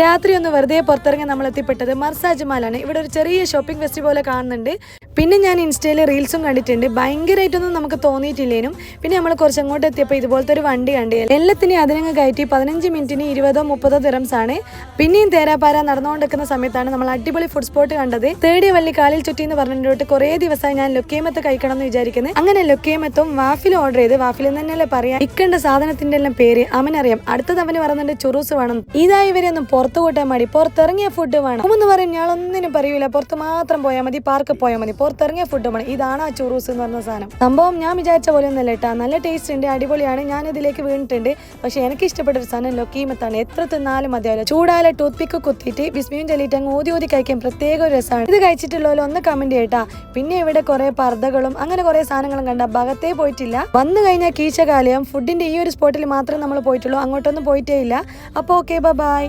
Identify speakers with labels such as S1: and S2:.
S1: രാത്രി ഒന്ന് വെറുതെ പുറത്തിറങ്ങി നമ്മൾ എത്തിപ്പെട്ടത് മർസാജ് മാലാണ്. ഇവിടെ ഒരു ചെറിയ ഷോപ്പിംഗ് ഫെസ്റ്റിവൽ പോലെ കാണുന്നുണ്ട്. പിന്നെ ഞാൻ ഇൻസ്റ്റയിൽ റീൽസും കണ്ടിട്ടുണ്ട്. ഭയങ്കരമായിട്ടൊന്നും നമുക്ക് തോന്നിയിട്ടില്ലേനും. പിന്നെ നമ്മൾ കുറച്ച് അങ്ങോട്ട് എത്തിയപ്പോൾ ഇതുപോലത്തെ ഒരു വണ്ടി കണ്ടേ എല്ലാത്തിനെയും അതിനങ്ങ് കയറ്റി പതിനഞ്ച് മിനിറ്റിന് ഇരുപതോ മുപ്പതോ ദിറംസ് ആണ്. പിന്നെയും തേരാപ്പാര നടന്നുകൊണ്ടിരിക്കുന്ന സമയത്താണ് നമ്മൾ അടിപൊളി ഫുഡ് സ്പോട്ട് കണ്ടത്. തേടിയ വള്ളി കാലിൽ ചുറ്റി എന്ന് പറഞ്ഞിട്ട് കുറേ ദിവസമായി ഞാൻ ലൊക്കേമത്ത് കഴിക്കണം എന്ന് വിചാരിക്കുന്നത് അങ്ങനെ ലൊക്കേമത്തും വാഫിൽ ഓർഡർ ചെയ്ത് വാഫിൽ തന്നെയല്ലേ പറയാം. ഇക്കണ്ട സാധനത്തിന്റെ എല്ലാം പേര് അവനറിയാം. അടുത്തത് അവന് പറയുന്നുണ്ട് ചുറൂസ് വേണം. ഇതായി ഇവരെ ഒന്ന് പുറത്തു കൂട്ടാൻ മതി പുറത്തിറങ്ങിയ ഫുഡ് വേണം. എന്ന് പറയും ഞാൻ ഒന്നിനും പറയൂല. പുറത്ത് മാത്രം പോയാൽ മതി. പാർക്ക് പോയാൽ മതി. പുറത്തിറങ്ങിയ ഫുഡ് വേണം ഇതാണ് ആ ചുറൂസ് എന്ന് പറഞ്ഞ സാധനം. സംഭവം ഞാൻ വിചാരിച്ച പോലെ ഒന്നല്ല കേട്ടോ നല്ല ടേസ്റ്റ് ഉണ്ട് അടിപൊളിയാണ്. ഞാൻ ഇതിലേക്ക് വീണിട്ടുണ്ട്. പക്ഷെ എനിക്ക് ഇഷ്ടപ്പെട്ട ഒരു സാധനം ലൊക്കീമത്താണ് എത്ര തിന്നാലും മതിയാവില്ല. ചൂടാല ടൂത്ത് പിക്ക് കുത്തിയിട്ട് ബിസ്മിയും ചൊല്ലിയിട്ട് അങ്ങ് ഊതി ഊതി കഴിക്കാൻ പ്രത്യേക ഒരു രസമാണ്. ഇത് കഴിച്ചിട്ടുള്ളവരും ഒന്ന് കമന്റ് ചെയ്യട്ടാ പിന്നെ ഇവിടെ കുറെ പർദ്ദകളും അങ്ങനെ കുറെ സാധനങ്ങളും കണ്ട. ഭാഗത്തേ പോയിട്ടില്ല. വന്നു കഴിഞ്ഞാൽ കീശകാലയം ഫുഡിന്റെ ഈ ഒരു സ്പോട്ടിൽ മാത്രമേ നമ്മൾ പോയിട്ടുള്ളൂ. അങ്ങോട്ടൊന്നും പോയിട്ടേ ഇല്ല. അപ്പോൾ ഓക്കെ ബൈ